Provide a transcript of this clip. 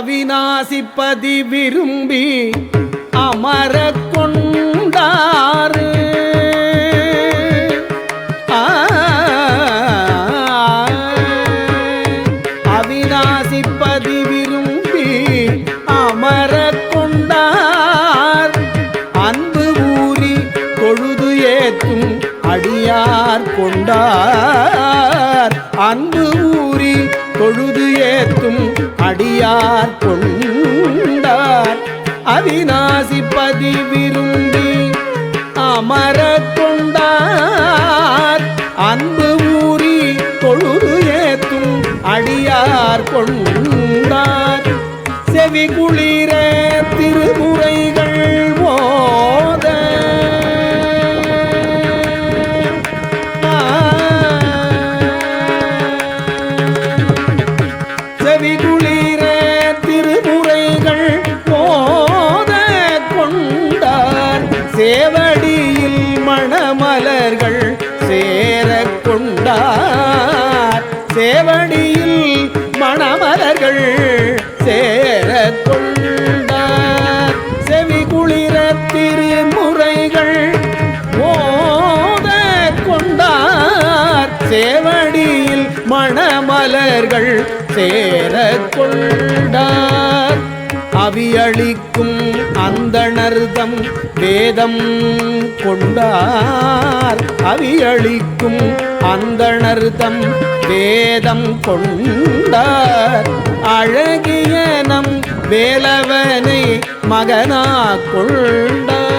அவிநாசிப்பதி விரும்பி அமர கொண்டாரு அவிநாசிப்பதி விரும்பி அமர கொண்டார். அன்பு ஊறி தொழுது ஏற்றும் அடியார் கொண்டார். அன்பு ஊறி தொழுது ஏத்தும் அடியார் கொண்டார். அவிநாசி பதி விரும்பி அமர கொண்டார். அன்பு ஊறி தொழுது ஏத்தும் அடியார் கொண்டார். செவி குளிரே சேவடியில் மணமலர்கள் சேர கொண்டார் சேவடியில் மணமலர்கள் சேர கொண்டார் செவி குளிர திருமுறைகள் மோத கொண்டார். சேவடியில் மணமலர்கள் சேர கொண்டார் அவியளிக்கும் அமிர்தம் வேதம் கொண்டார் அவியளிக்கும் அந்தணர்தம் வேதம் கொண்டார். அழகிய நம் வேலவனை மகனா கொண்டார்.